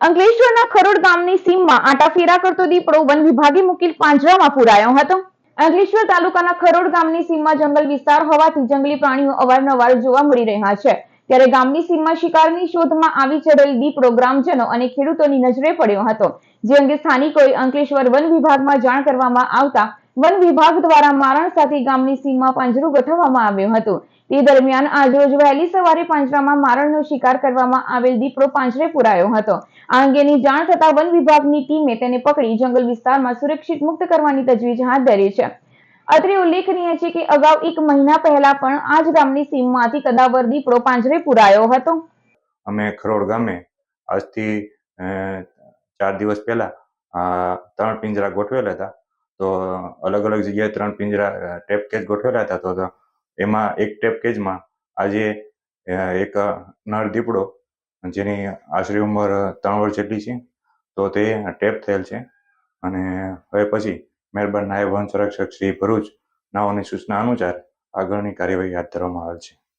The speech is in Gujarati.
અંકલેશ્વરના ખરોડ ગામની સીમમાં આટાફેરા કરતો દીપડો વન વિભાગે મુકેલ પાંજરામાં પુરાયો હતો. અંકલેશ્વર તાલુકાના ખરોડ ગામની સીમમાં જંગલ વિસ્તાર હોવાથી જંગલી પ્રાણીઓ અવારનવાર જોવા મળી રહ્યા છે. ત્યારે ગામની સીમમાં શિકારની શોધમાં આવી ચડેલ દીપડો ગ્રામજનો અને ખેડૂતોની નજરે પડ્યો હતો. જે અંગે સ્થાનિકોએ અંકલેશ્વર વન વિભાગમાં જાણ કરવામાં આવતા વન વિભાગ દ્વારા મારણ સાથે ગામની સીમા પાંજરું ગોઠવવામાં આવ્યું હતું. તે દરમિયાન આજરોજ વહેલી સવારે પાંજરામાં મારણનો શિકાર કરવામાં આવેલ દીપડો પાંજરે પુરાયો હતો. આ અંગેની જાણ થતા વન વિભાગની ટીમે તેને પકડી જંગલ વિસ્તારમાં સુરક્ષિત મુક્ત કરવાની તજવીજ હાથ ધરી છે. અત્રે ઉલ્લેખનીય છે કે અગાઉ એક મહિના પહેલા પણ આ જ ગામની સીમમાંથી કદાવર દીપડો પાંજરે પુરાયો હતો. અમે ખરોડ ગામે આજથી ચાર દિવસ પહેલા ત્રણ પિંજરા ગોઠવેલા હતા. તો અલગ અલગ જગ્યાએ ત્રણ પિંજરા ટેપ કેજ ગોઠવેલા હતા તો એમાં એક ટેપ કેજમાં આજે એક નર દીપડો જેની આશરે ઉંમર ત્રણ વર્ષ જેટલી છે, તો તે ટેપ થયેલ છે. અને હવે પછી મહેરબાન નાયબ વન સંરક્ષક શ્રી ભરૂચ નાઓની સૂચના અનુસાર આગળની કાર્યવાહી હાથ ધરવામાં આવેલ છે.